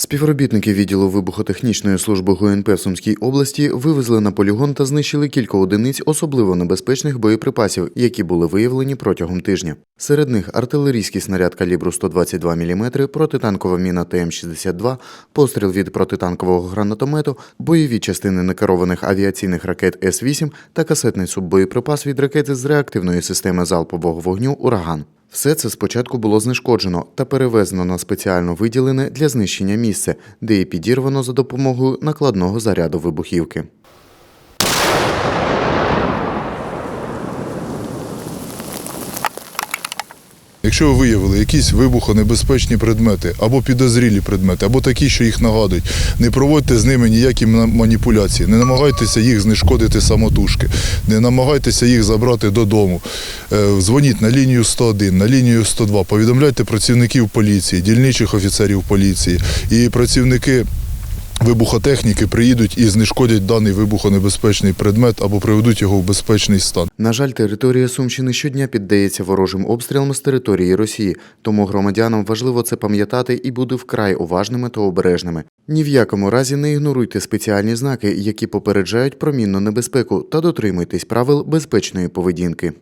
Співробітники відділу вибухотехнічної служби ГУНП в Сумській області вивезли на полігон та знищили кілька одиниць особливо небезпечних боєприпасів, які були виявлені протягом тижня. Серед них артилерійський снаряд калібру 122 мм, протитанкова міна ТМ-62, постріл від протитанкового гранатомету, бойові частини некерованих авіаційних ракет С-8 та касетний суббоєприпас від ракети з реактивної системи залпового вогню «Ураган». Все це спочатку було знешкоджено та перевезено на спеціально виділене для знищення місце, де і підірвано за допомогою накладного заряду вибухівки. Якщо ви виявили якісь вибухонебезпечні предмети або підозрілі предмети, або такі, що їх нагадують, не проводьте з ними ніякі ма- маніпуляції, не намагайтеся їх знешкодити самотужки, не намагайтеся їх забрати додому. Е, Дзвоніть на лінію 101, на лінію 102, повідомляйте працівників поліції, дільничих офіцерів поліції і працівники. Вибухотехніки приїдуть і знешкодять даний вибухонебезпечний предмет або приведуть його в безпечний стан. На жаль, територія Сумщини щодня піддається ворожим обстрілам з території Росії, тому громадянам важливо це пам'ятати і бути вкрай уважними та обережними. Ні в якому разі не ігноруйте спеціальні знаки, які попереджають про мінну небезпеку, та дотримуйтесь правил безпечної поведінки.